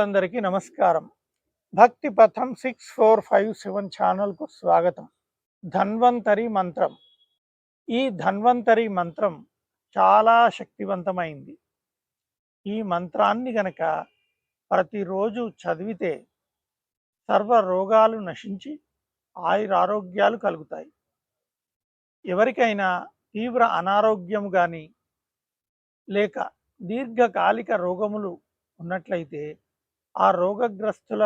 మిత్రులందరికీ నమస్కారం. భక్తి పథం సిక్స్ ఫోర్ ఫైవ్ సెవెన్ ఛానల్కు స్వాగతం. ధన్వంతరి మంత్రం. ఈ ధన్వంతరి మంత్రం చాలా శక్తివంతమైంది. ఈ మంత్రాన్ని గనక ప్రతిరోజు చదివితే సర్వ రోగాలు నశించి ఆయురారోగ్యాలు కలుగుతాయి. ఎవరికైనా తీవ్ర అనారోగ్యం కానీ లేక దీర్ఘకాలిక రోగములు ఉన్నట్లయితే ఆ రోగగ్రస్తుల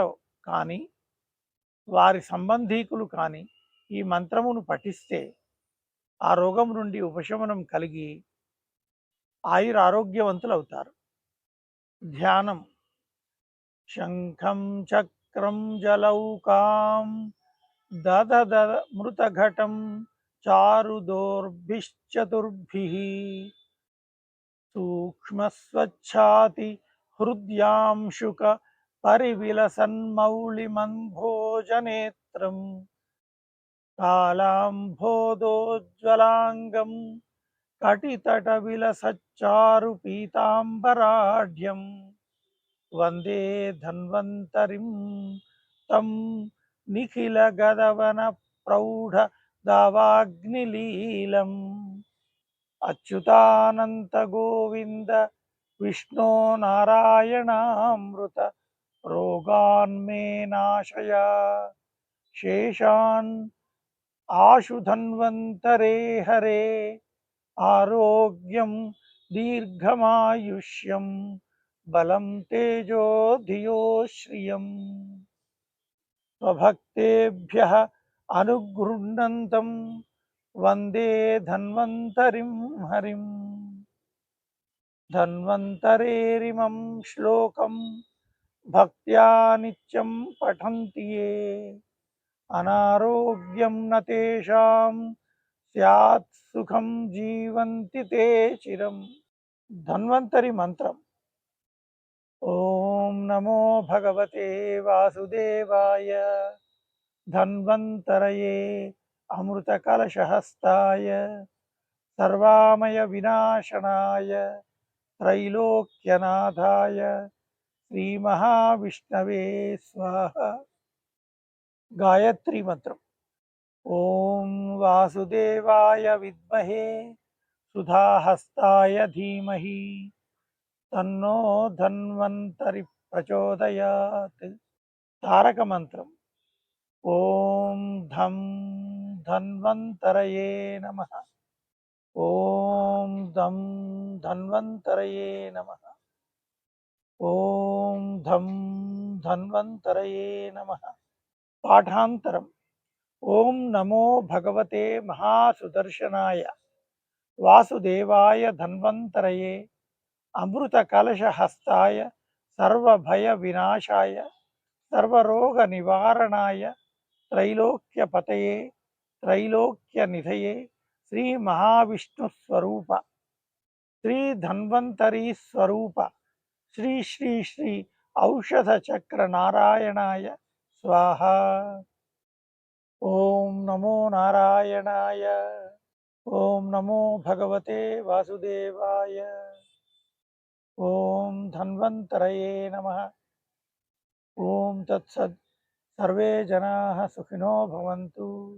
కానీ వారి సంబంధీకులు కానీ ఈ మంత్రమును పఠిస్తే ఆ రోగం నుండి ఉపశమనం కలిగి ఆయుర ఆరోగ్యవంతులు అవుతారు ధ్యానం. శంఖం చక్రం జలౌకాం దద మృతఘటం చారుదోర్భిశ్చతుర్భి సూక్ష్మస్వచ్ఛాతి హృద్యాంశుక పరివిలసన్మౌళిమన్భోజనేత్రం కాళాంభోదోజ్వలాంగం కటితట విలసచ్చారు పీతాంబరాఢ్యం వందే ధన్వంతరిం తం నిఖిల గదవన रोगान्मे नाशय। शेषान् आशु हरे। आरोग्यम दीर्घमायुष्यम बलम तेजो धियो श्रियं स्वभक्तेभ्यः अनुगृह्णन्तं, वंदे धन्वन्तरिं हरिम्। धन्वन्तरेरिमं श्लोकम्। భక్త్యా నిత్యం పఠంతి ఏ. అనారోగ్యం నేషాం సత్ సుఖం జీవంతి తే చిరం. ధన్వంతరి మంత్రం. ఓం నమో భగవతే వాసుదేవాయ. ధన్వంతరయే అమృత కలశహస్తాయ సర్వామయ వినాశనాయ. త్రైలోక్యనాథాయ. श्रीमहाविष्णवे स्वाह। गायत्री मंत्र। ओम वासुदेवाय विद्महे, सुधाहस्ताय धीमहि, तन्नो धन्वन्तरि प्रचोदयात् तारकमन्त्रम् ॐ धं धन्वन्तरये नमः। ॐ दं धन्वन्तरये नमः। ఓం ధం ధన్వంతరయే నమ పాఠాంతరం ఓం నమో భగవతే మహాసుదర్శనాయ వాసుదేవాయ ధన్వంతరయే అమృత కలశహస్తాయ సర్వభయ వినాశాయ సర్వరోగ నివారణాయ త్రైలోక్యపతయే త్రైలోక్య నిధయే శ్రీ మహావిష్ణు స్వరూప శ్రీ ధన్వంతరి స్వరూప శ్రీ శ్రీ శ్రీ ఔషధ చక్ర నారాయణాయ స్వాహ. ఓం నమో నారాయణాయ. ఓం నమో భగవతే వాసుదేవాయ. ఓం ధన్వంతరయే నమ. ఓం తత్సత్ సర్వే జనా సుఖినో భవంతు.